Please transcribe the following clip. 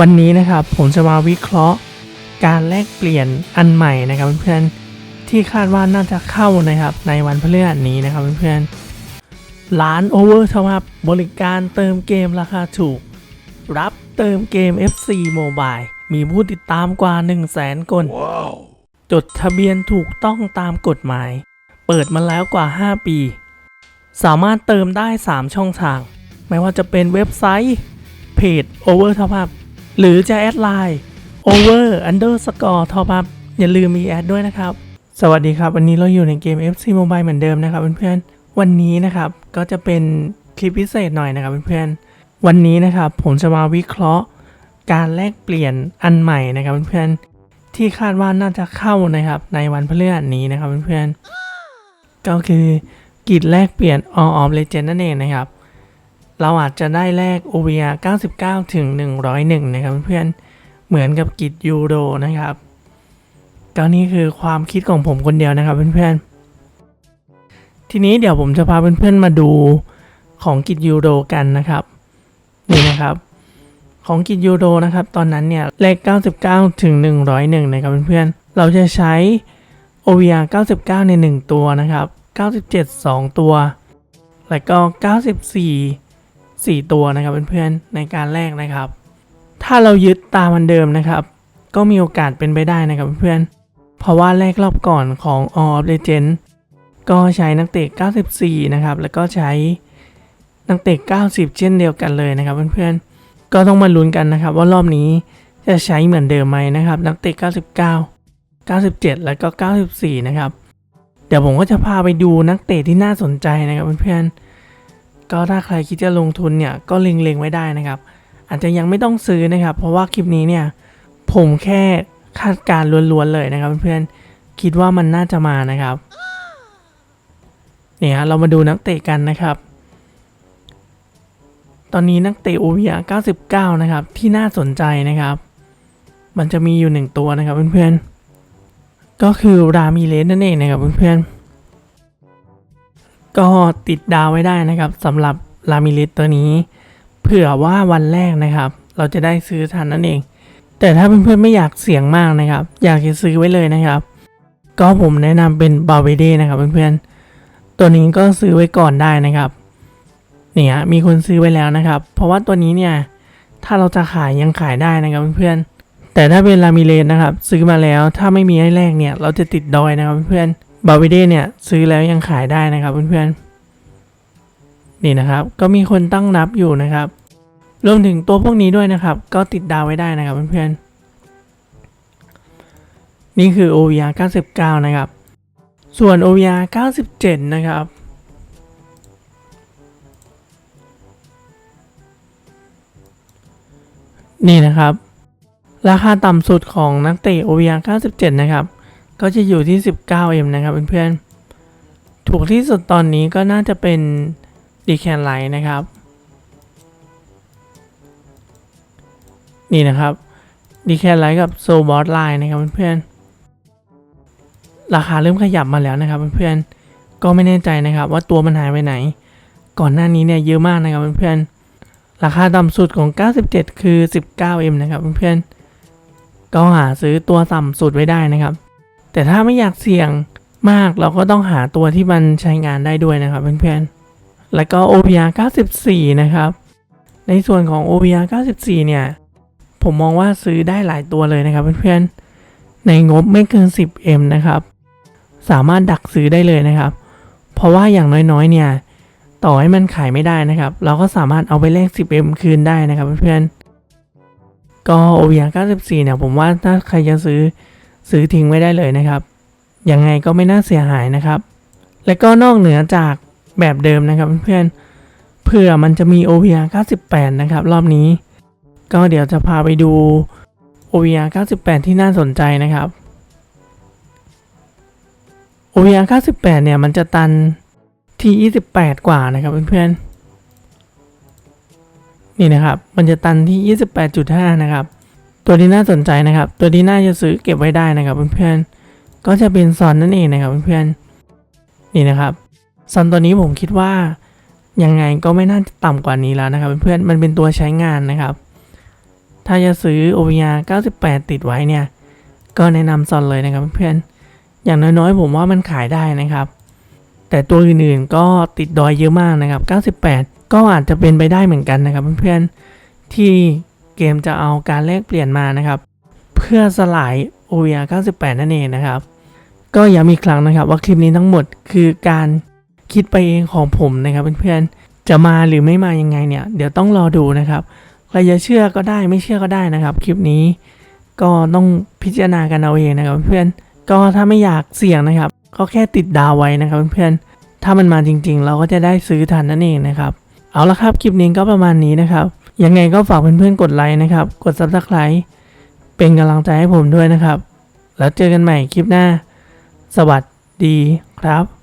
วันนี้นะครับผมจะมาวิเคราะห์การแลกเปลี่ยนอันใหม่นะครับเพื่อนๆที่คาดว่าน่าจะเข้านะครับในวันพฤหัสนี้นะครับเพื่อนๆร้าน Over Top Up บริการเติมเกมราคาถูก รับเติมเกม FC Mobile มีผู้ติดตามกว่า 1 0 0 0 0แสนคนจดทะเบียนถูกต้องตามกฎหมาย เปิดมาแล้วกว่า 5 ปี สามารถเติมได้ 3 ช่องทาง ไม่ว่าจะเป็นเว็บไซต์เพจ Over Top Up หรือจะแอดไลน์ Over Underscore Top Up อย่าลืมมีแอดด้วยนะครับ สวัสดีครับ วันนี้เราอยู่ในเกม FC Mobile เหมือนเดิมนะครับเพื่อนๆวันนี้นะครับก็จะเป็นคลิปพิเศษหน่อยนะครับเพื่อนๆวันนี้นะครับผมจะมาวิเคราะห์การแลกเปลี่ยนอันใหม่นะครับเพื่อนๆที่คาดว่าน่าจะเข้านะครับในวันพฤหัสนี้นะครับเพื่อนๆก็คือกิจแลกเปลี่ยน All of Legend นั่นเองนะครับ เราอาจจะได้แลก OVR 99 ถึง 101 นะครับเพื่อนเหมือนกับกิจยูโรนะครับก็นี่คือความคิดของผมคนเดียวนะครับเพื่อนๆ ทีนี้เดี๋ยวผมจะพาเพื่อนๆมาดูของกิจยูโรกันนะครับ นี่นะครับ ของกิจยูโรนะครับ ตอนนั้นเนี่ยเลข 99 ถึง 101 นะครับเพื่อนๆ เราจะใช้ OVR 99 ใน 1 ตัวนะครับ 97 2 ตัว แล้วก็ 94 4 ตัวนะครับเพื่อนๆในการแลกนะครับ ถ้าเรายึดตามมันเดิมนะครับ ก็มีโอกาสเป็นไปได้นะครับเพื่อนๆเพราะว่าแรกรอบก่อนของ All of Legend ก็ใช้นักเตะ 94 นะครับ แล้วก็ใช้นักเตะ 90 เช่นเดียวกันเลยนะครับเพื่อนๆก็ต้องมาลุ้นกันนะครับ ว่ารอบนี้จะใช้เหมือนเดิมไหมนะครับ นักเตะ 99 97 แล้วก็ 94 นะครับเดี๋ยวผมก็จะพาไปดูนักเตะที่น่าสนใจนะครับเพื่อนๆ ก็ถ้าใครคิดจะลงทุนเนี่ยก็เล็งๆไว้ได้นะครับ อาจจะยังไม่ต้องซื้อนะครับ เพราะว่าคลิปนี้เนี่ยผมแค่คาดการณ์ล้วนๆเลยนะครับ เพื่อนๆคิดว่ามันน่าจะมานะครับเนี่ยเรามาดูนักเตะกันนะครับ ตอนนี้นักเตะ OVR 99 นะครับ ที่น่าสนใจนะครับ มันจะมีอยู่หนึ่งตัวนะครับเพื่อนๆก็คือรามีเลสนั่นเองนะครับเพื่อนๆ ก็ติดดาวไว้ได้นะครับสำหรับรามิเลสตัวนี้ เผื่อว่าวันแรกนะครับ เราจะได้ซื้อทันนั่นเอง แต่ถ้าเพื่อนๆไม่อยากเสี่ยงมากนะครับ อยากจะซื้อไว้เลยนะครับ ก็ผมแนะนำเป็นบาเวเดนะครับเพื่อนๆตัวนี้ก็ซื้อไว้ก่อนได้นะครับเนี่ยมีคนซื้อไว้แล้วนะครับ เพราะว่าตัวนี้เนี่ยถ้าเราจะขายยังขายได้นะครับเพื่อนๆแต่ถ้าเป็นลามิเลนนะครับ ซื้อมาแล้วถ้าไม่มีให้แรกเนี่ย เราจะติดดอยนะครับเพื่อน บาเวเดเนี่ยซื้อแล้วยังขายได้นะครับเพื่อนๆ นี่นะครับ ก็มีคนตั้งรับอยู่นะครับ รวมถึงตัวพวกนี้ด้วยนะครับ ก็ติดดาวไว้ได้นะครับเพื่อนๆ นี่คือ OVR 99 นะครับ ส่วน OVR 97 นะครับนี่นะครับ ราคาต่ำสุดของนักเตะ OVR 97 นะครับ ก็จะอยู่ที่ 19M นะครับเพื่อนๆ ถูกที่สุดตอนนี้ก็น่าจะเป็นดีแคนไลท์นะครับ นี่นะครับดีแคนไลท์กับโซบอสไลน์นะครับเพื่อนๆ ราคาเริ่มขยับมาแล้วนะครับเพื่อนๆ ก็ไม่แน่ใจนะครับว่าตัวมันหายไปไหน ก่อนหน้านี้เนี่ยเยอะมากนะครับเพื่อนๆ ราคาต่ำสุดของ 97 คือ 19M นะครับเพื่อนๆ ก็หาซื้อตัวต่ำสุดไว้ได้นะครับ แต่ถ้าไม่อยากเสี่ยงมากเราก็ต้องหาตัวที่มันใช้งานได้ด้วยนะครับเพื่อนๆ แล้วก็ OPR 94 นะครับ ในส่วนของ OPR 94 เนี่ย ผมมองว่าซื้อได้หลายตัวเลยนะครับเพื่อนๆ ในงบไม่เกิน 10M นะครับ สามารถดักซื้อได้เลยนะครับ เพราะว่าอย่างน้อยๆ เนี่ย ต่อให้มันขายไม่ได้นะครับ เราก็สามารถเอาไปแลก 10M คืนได้นะครับเพื่อนๆ ก็ OVR 94 เนี่ยผมว่าถ้าใครจะซื้อ ซื้อทิ้งไว้ได้เลยนะครับ ยังไงก็ไม่น่าเสียหายนะครับ และก็นอกเหนือจากแบบเดิมนะครับเพื่อนๆเผื่อมันจะมี OVR 98 นะครับ รอบนี้ ก็เดี๋ยวจะพาไปดู OVR 98 ที่น่าสนใจนะครับ OVR 98 เนี่ย มันจะตันที่ 28 กว่านะครับเพื่อนๆนี่นะครับ มันจะตันที่ 28.5 นะครับ ตัวที่น่าสนใจนะครับ ตัวที่น่าจะซื้อเก็บไว้ได้นะครับเพื่อนๆ ก็จะเป็นซอนนั่นเองนะครับเพื่อนๆ นี่นะครับซอนตัวนี้ผมคิดว่ายังไงก็ไม่น่าจะต่ำกว่านี้แล้วนะครับเพื่อนๆ มันเป็นตัวใช้งานนะครับ ถ้าจะซื้อ OVR 98 ติดไว้เนี่ย ก็แนะนำซอนเลยนะครับเพื่อนๆ อย่างน้อยๆ ผมว่ามันขายได้นะครับ แต่ตัวอื่นๆ ก็ติดดอยเยอะมากนะครับ 98 ก็อาจจะเป็นไปได้เหมือนกันนะครับเพื่อนๆ ที่ เกมจะเอาการแลกเปลี่ยนมานะครับ เพื่อสลาย OVR 98 นั่นเองนะครับ ก็ย้ำอีกครั้งนะครับว่าคลิปนี้ทั้งหมดคือการคิดไปเองของผมนะครับเพื่อนๆ จะมาหรือไม่มายังไงเนี่ย เดี๋ยวต้องรอดูนะครับใครจะเชื่อก็ได้ไม่เชื่อก็ได้นะครับ คลิปนี้ก็ต้องพิจารณากันเอาเองนะครับเพื่อนๆก็ถ้าไม่อยากเสี่ยงนะครับ ก็แค่ติดดาวไว้นะครับเพื่อนๆถ้ามันมาจริงๆ เราก็จะได้ซื้อทันนั่นเองนะครับ เอาละครับคลิปนี้ก็ประมาณนี้นะครับ ยังไงก็ฝากเพื่อนๆกดไลค์นะครับ กด subscribe เป็นกำลังใจให้ผมด้วยนะครับ แล้วเจอกันใหม่คลิปหน้า สวัสดีครับ